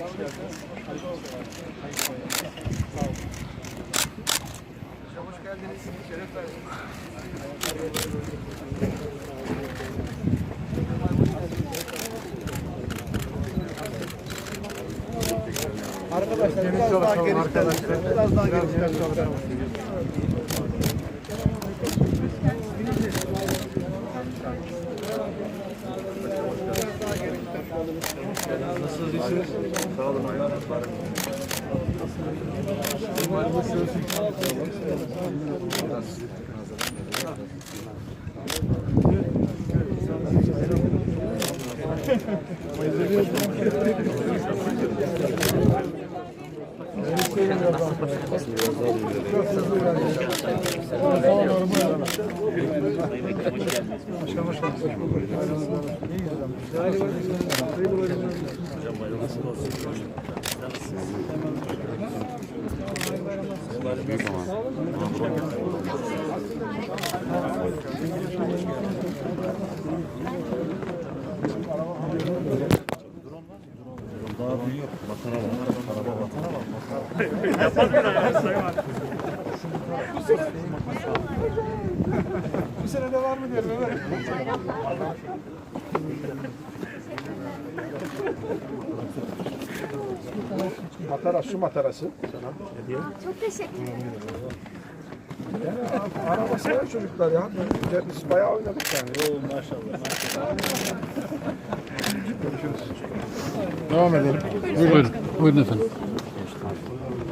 Hoş geldiniz. Şeref verdiniz. Arkadaşlar biraz daha genişten, biraz daha Nasılsınız? İyisiniz? Sağ olun. Ayağınız var. Nasılsınız? Biraz genişten çalışalım. Bu sene de var mı diyelim evet. Matara, su matarası sana hediye. Çok teşekkür ederim. Yani araba sever çocuklar ya. Biz bayağı oynadık yani. Devam edelim. Buyurun, buyurun efendim.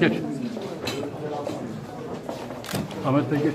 Geç. Ahmet Bey geç.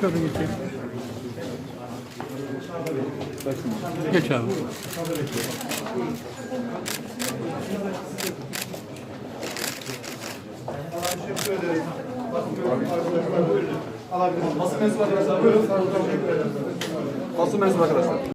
Şöyle geçeyim. Geç abi. Basın mensubu arkadaşlar. Buyurun. Basın mensubu arkadaşlar.